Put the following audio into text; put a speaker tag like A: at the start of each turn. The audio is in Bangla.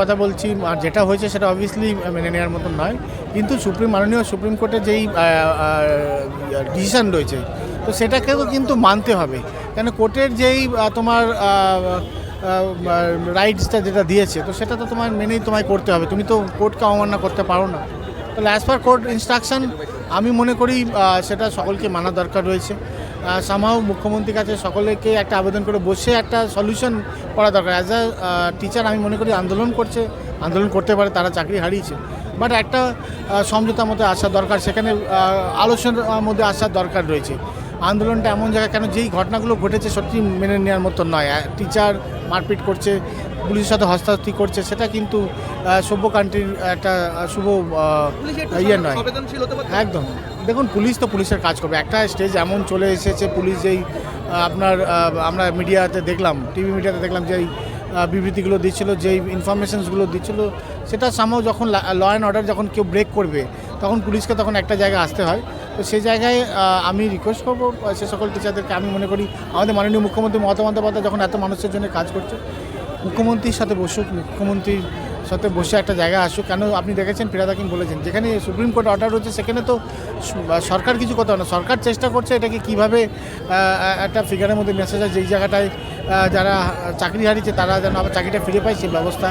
A: কথা বলছি, আর যেটা হয়েছে সেটা অবভিয়াসলি মেনে নেওয়ার মতন নয়। কিন্তু সুপ্রিম, মাননীয় সুপ্রিম কোর্টের যেই ডিসিশন রয়েছে, তো সেটাকেও কিন্তু মানতে হবে। কেন কোর্টের যেই তোমার রাইটসটা যেটা দিয়েছে, তো সেটা তো তোমার মেনেই তোমায় করতে হবে। তুমি তো কোর্টকে অমান্য করতে পারো না। তাহলে অ্যাজ পার কোর্ট ইনস্ট্রাকশন আমি মনে করি সেটা সকলকে মানা দরকার রয়েছে। সামাও মুখ্যমন্ত্রীর কাছে সকলেকে একটা আবেদন করে বসে একটা সলিউশন করা দরকার। অ্যাজ আ টিচার আমি মনে করি আন্দোলন করছে আন্দোলন করতে পারে তারা চাকরি হারিয়েছে। বাট একটা সমঝোতার মধ্যে আসা দরকার সেখানে আলোচনার মধ্যে আসার দরকার রয়েছে। আন্দোলনটা এমন জায়গায় কেন যেই ঘটনাগুলো ঘটেছে সত্যি মেনে নেওয়ার মতো নয়। টিচার মারপিট করছে পুলিশের সাথে হস্তাহস্তি করছে সেটা কিন্তু সভ্য কান্ট্রির একটা শুভ ইয়ে নয়। একদম। দেখুন, পুলিশ তো পুলিশের কাজ করবে। একটা স্টেজ এমন চলে এসেছে, পুলিশ যেই আপনার আমরা মিডিয়াতে দেখলাম টিভি মিডিয়াতে দেখলাম যেই বিবৃতিগুলো দিচ্ছিল, যেই ইনফরমেশনসগুলো দিচ্ছিল, সেটা সামাও যখন ল অ্যান্ড অর্ডার যখন কেউ ব্রেক করবে, তখন পুলিশকে তখন একটা জায়গায় আসতে হয়। তো সেই জায়গায় আমি রিকোয়েস্ট করব, সে সকল টিচারদেরকে আমি মনে করি, আমাদের মাননীয় মুখ্যমন্ত্রী মমতা বন্দ্যোপাধ্যায় যখন এত মানুষের জন্য কাজ করছে, মুখ্যমন্ত্রীর সাথে বসুক, মুখ্যমন্ত্রীর সাথে বসে একটা জায়গা আসুক। কেন আপনি দেখেছেন, ফিরাদ হাকিম বলেছেন, যেখানে সুপ্রিম কোর্ট অর্ডার হচ্ছে সেখানে তো সরকার কিছু কথা না। সরকার চেষ্টা করছে এটাকে কীভাবে একটা ফিগারের মধ্যে মেসেজ আছে যেই জায়গাটায় যারা চাকরি হারিয়েছে, তারা যেন আবার চাকরিটা ফিরে পায়, সেই ব্যবস্থা